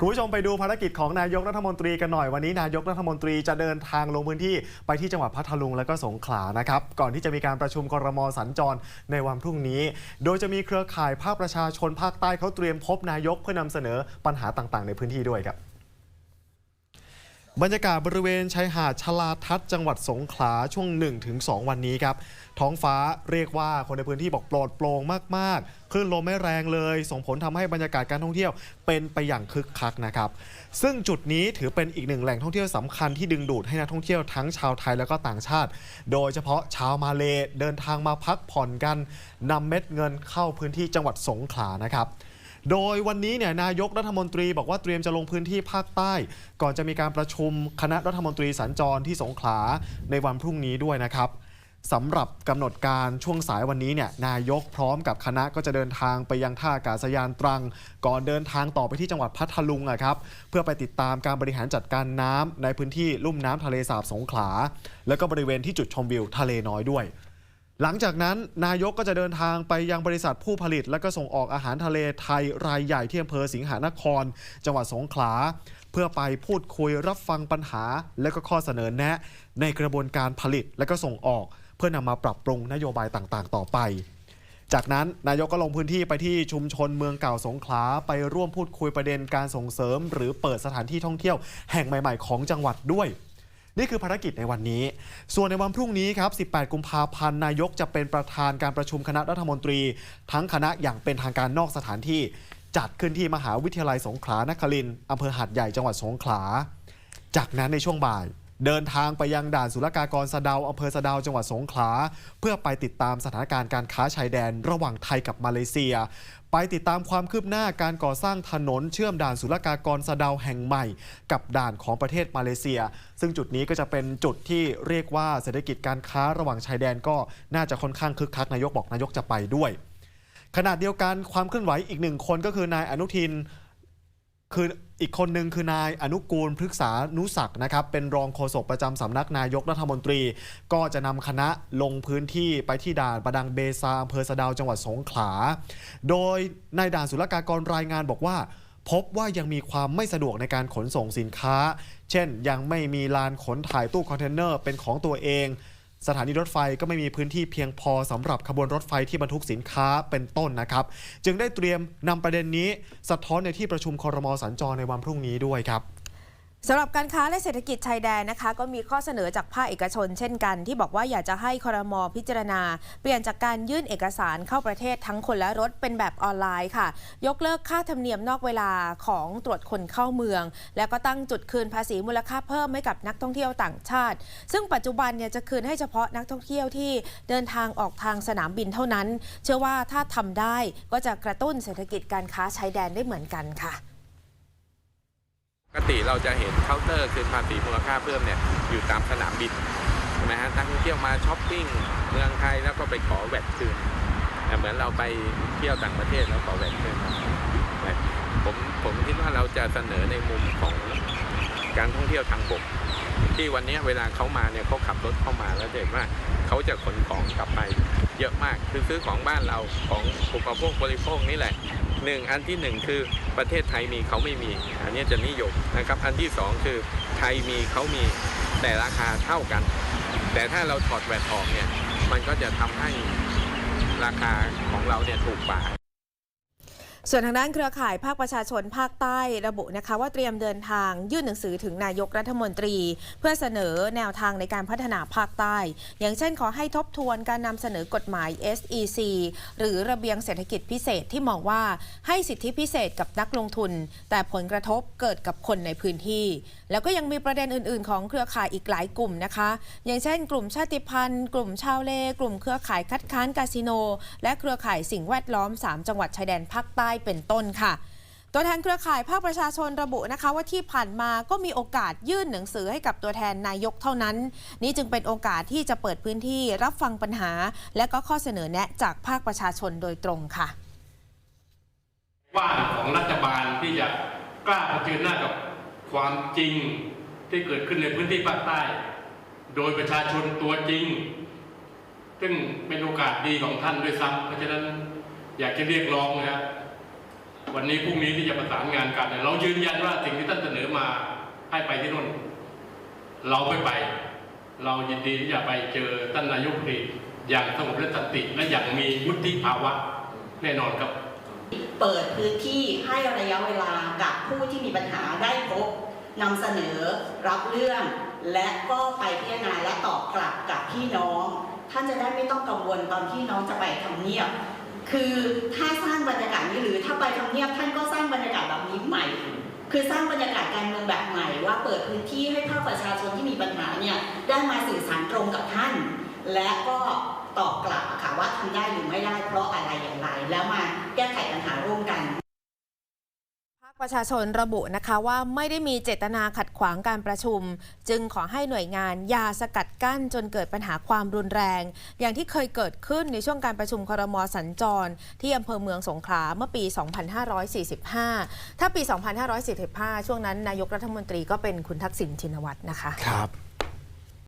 คุณผู้ชมไปดูภารกิจของนายกรัฐมนตรีกันหน่อยวันนี้นายกรัฐมนตรีจะเดินทางลงพื้นที่ไปที่จังหวัดพัทลุงและก็สงขลานะครับก่อนที่จะมีการประชุมครมสัญจรในวันพรุ่งนี้ โดยจะมีเครือข่ายภาคประชาชนภาคใต้เขาเตรียมพบนายกเพื่อนำเสนอปัญหาต่างๆ ในพื้นที่ด้วยครับ บรรยากาศบริเวณชายหาดชลาทัศน์จังหวัดสงขลาช่วง 1-2 วันนี้ครับ ท้องฟ้าเรียกว่าคนในพื้นที่บอกปลอดโปร่งมาก ๆ คลื่นลมไม่แรงเลย ส่งผลทำให้บรรยากาศการท่องเที่ยวเป็นไปอย่างคึกคักนะครับ ซึ่งจุดนี้ถือเป็นอีกหนึ่งแหล่งท่องเที่ยวสำคัญที่ดึงดูดให้นักท่องเที่ยวทั้งชาวไทยและก็ต่างชาติ โดยเฉพาะชาวมาเลเดินทางมาพักผ่อนกันนำเม็ดเงินเข้าพื้นที่จังหวัดสงขลานะครับ โดยวันนี้เนี่ยนายกรัฐมนตรีบอกว่าเตรียมจะลงพื้นที่ภาคใต้ ก่อนจะมีการประชุมคณะรัฐมนตรีสัญจรที่สงขลาในวันพรุ่งนี้ด้วยนะครับสำหรับกำหนดการช่วงสายวันนี้เนี่ยนายกพร้อมกับคณะก็จะเดินทางไปยังท่าอากาศยานตรัง ก่อนเดินทางต่อไปที่จังหวัดพัทลุงอะครับเพื่อไปติดตามการบริหารจัดการน้ำในพื้นที่ลุ่มน้ำทะเลสาบสงขลา แล้วก็บริเวณที่จุดชมวิวทะเลน้อยด้วย หลังจากนั้นนายกก็จะเดินทางไปยังบริษัทผู้ผลิต และก็ส่งออกอาหารทะเลไทยรายใหญ่ที่อำเภอสิงหานคร จังหวัดสงขลา เพื่อไปพูดคุยรับฟังปัญหา และก็ข้อเสนอแนะ ในกระบวนการผลิตและก็ส่งออก เพื่อนำมาปรับปรุงนโยบายต่างๆ ต่อไป จากนั้นนายกก็ลงพื้นที่ไปที่ชุมชนเมืองเก่าสงขลาไปร่วมพูดคุยประเด็นการส่งเสริม หรือเปิดสถานที่ท่องเที่ยวแห่งใหม่ ๆ ของจังหวัดด้วย นี่คือภารกิจในวันนี้ ส่วนในวันพรุ่งนี้ครับ 18 กุมภาพันธ์นายกจะเป็นประธานการประชุมคณะรัฐมนตรี ทั้งคณะอย่างเป็นทางการนอกสถานที่ จัดขึ้นที่มหาวิทยาลัยสงขลานครินทร์อำเภอหาดใหญ่จังหวัดสงขลา จากนั้นในช่วงบ่าย เดินทางไปยังด่านศุลกากรสะเดาอำเภอสะเดาจังหวัดสงขลา เพื่อไปติดตามสถานการณ์การค้าชายแดนระหว่างไทยกับมาเลเซีย ไปติดตามความคืบหน้าการก่อสร้างถนนเชื่อมด่านศุลกากรสะเดาแห่งใหม่ กับด่านของประเทศมาเลเซีย ซึ่งจุดนี้ก็จะเป็นจุดที่เรียกว่าเศรษฐกิจการค้าระหว่างชายแดนก็น่าจะค่อนข้างคึกคักนายกบอกนายกจะไปด้วยขณะเดียวกันความเคลื่อนไหวอีกหนึ่งคนก็คือนายอนุทิน คืออีกคนหนึ่งคือนายอนุกูลพฤกษานุศักนะครับ เป็นรองโฆษกประจำสำนักนายกรัฐมนตรี ก็จะนำคณะลงพื้นที่ไปที่ด่านประดังเบซาอำเภอสะดาวจังหวัดสงขลา โดยนายด่านศุลกากรรายงานบอกว่า พบว่ายังมีความไม่สะดวกในการขนส่งสินค้า เช่นยังไม่มีลานขนถ่ายตู้คอนเทนเนอร์เป็นของตัวเอง สถานีรถไฟก็ไม่มีพื้นที่เพียงพอสำหรับขบวนรถไฟที่บรรทุกสินค้าเป็นต้นนะครับ จึงได้เตรียมนำประเด็นนี้ สะท้อนในที่ประชุมคอรมอสัญจรในวันพรุ่งนี้ด้วยครับ สำหรับการค้าและเศรษฐกิจชายแดนนะคะ ก็มีข้อเสนอจากภาคเอกชนเช่นกัน ที่บอกว่าอยากจะให้คอรมอพิจารณา เปลี่ยนจากการยื่นเอกสารเข้าประเทศทั้งคนและรถเป็นแบบออนไลน์ค่ะ ยกเลิกค่าธรรมเนียมนอกเวลาของตรวจคนเข้าเมือง แล้วก็ตั้งจุดคืนภาษีมูลค่าเพิ่มให้กับนักท่องเที่ยวต่างชาติ ซึ่งปัจจุบันเนี่ยจะคืนให้เฉพาะนักท่องเที่ยวที่เดินทางออกทางสนามบินเท่านั้น เชื่อว่าถ้าทำได้ก็จะกระตุ้นเศรษฐกิจการค้าชายแดนได้เหมือนกันค่ะ ปกติเราจะเห็นเคาน์เตอร์คืนภาษีมูลค่าเพิ่มเนี่ยอยู่ตามสนามบินใช่ไหมฮะนักท่องเที่ยวมาช้อปปิ้งเมืองไทยแล้วก็ไปขอแวดคืนแต่เหมือนเราไปเที่ยวต่างประเทศแล้วขอแวดคืนผมผมคิดว่าเราจะเสนอในมุมของการท่องเที่ยวทางบก ที่วันนี้เวลาเขามาเนี่ยเขาขับรถเข้ามาแล้วเห็นว่าเขาจะขนของกลับไปเยอะมากคือซื้อของบ้านเราของอุปโภคบริโภคนี่แหละ หนึ่งอันที่หนึ่งคือประเทศไทยมีเขาไม่มี อันนี้จะนิยมนะครับ อันที่สองคือไทยมีเขามีแต่ราคาเท่ากัน แต่ถ้าเราถอดแหวนออกเนี่ยมันก็จะทำให้ราคาของเราเนี่ยถูกกว่า ส่วนทางด้านเครือข่ายภาคประชาชนภาคใต้ระบุนะคะว่าเตรียมเดินทางยื่นหนังสือถึงนายกรัฐมนตรี เพื่อเสนอแนวทางในการพัฒนาภาคใต้ อย่างเช่นขอให้ทบทวนการนำเสนอกฎหมาย SEC หรือระเบียงเศรษฐกิจพิเศษที่มองว่าให้สิทธิพิเศษกับนักลงทุน แต่ผลกระทบเกิดกับคนในพื้นที่ แล้วก็ยังมีประเด็นอื่น ๆ ของเครือข่ายอีกหลายกลุ่มนะคะ อย่างเช่น กลุ่มชาติพันธุ์ กลุ่มชาวเล กลุ่มเครือข่ายคัดค้านคาสิโน และเครือข่ายสิ่งแวดล้อม 3 จังหวัดชายแดนภาคใต้เป็นต้นค่ะ ตัวแทนเครือข่ายภาคประชาชนระบุนะคะว่าที่ผ่านมาก็มีโอกาสยื่นหนังสือให้กับตัวแทนนายกเท่านั้น นี่จึงเป็นโอกาสที่จะเปิดพื้นที่รับฟังปัญหา และก็ข้อเสนอแนะจากภาคประชาชนโดยตรงค่ะว่างของรัฐบาลที่จะกล้าเผชิญหน้ากับความจริงที่เกิดขึ้นในพื้นที่ภาคใต้ โดยประชาชนตัวจริง ซึ่งเป็นโอกาสดีของท่านด้วยซ้ำเพราะฉะนั้นอยากจะเรียกร้องนะครับ วันนี้พรุ่งนี้ที่จะประสานงานกันเนี่ยเรายืนยันว่าสิ่งที่ท่านเสนอมาให้ไปที่นู่น เราไม่ไป เรายินดีที่จะไปเจอท่านนายกรีอย่างสงบและสันติและอย่างมีวุฒิภาวะแน่นอนครับ เปิดพื้นที่ให้ระยะเวลากับผู้ที่มีปัญหาได้พบนำเสนอรับเรื่อง และก็ไปพิจารณาและตอบกลับกับพี่น้อง ท่านจะได้ไม่ต้องกังวลตอนที่น้องจะไปทำเนียบ คือถ้าสร้างบรรยากาศนี้หรือถ้าไปทำเนียบท่านก็สร้างบรรยากาศแบบนี้ใหม่ คือสร้างบรรยากาศการเมืองแบบใหม่ ว่าเปิดพื้นที่ให้ภาคประชาชนที่มีปัญหาเนี่ยได้มาสื่อสารตรงกับท่าน และก็ตอบกลับค่ะว่าทำได้หรือไม่ได้เพราะอะไรอย่างไร แล้วมาแก้ไขปัญหาร่ว ประชาชนระบุนะคะว่าไม่ได้มีเจตนาขัดขวางการประชุม จึงขอให้หน่วยงานยาสกัดกั้นจนเกิดปัญหาความรุนแรง อย่างที่เคยเกิดขึ้นในช่วงการประชุมครมสัญจร ที่อำเภอเมืองสงขลาเมื่อปี 2545 ถ้าปี 2545 ช่วงนั้นนายกรัฐมนตรีก็เป็นคุณทักษิณชินวัตรนะคะครับ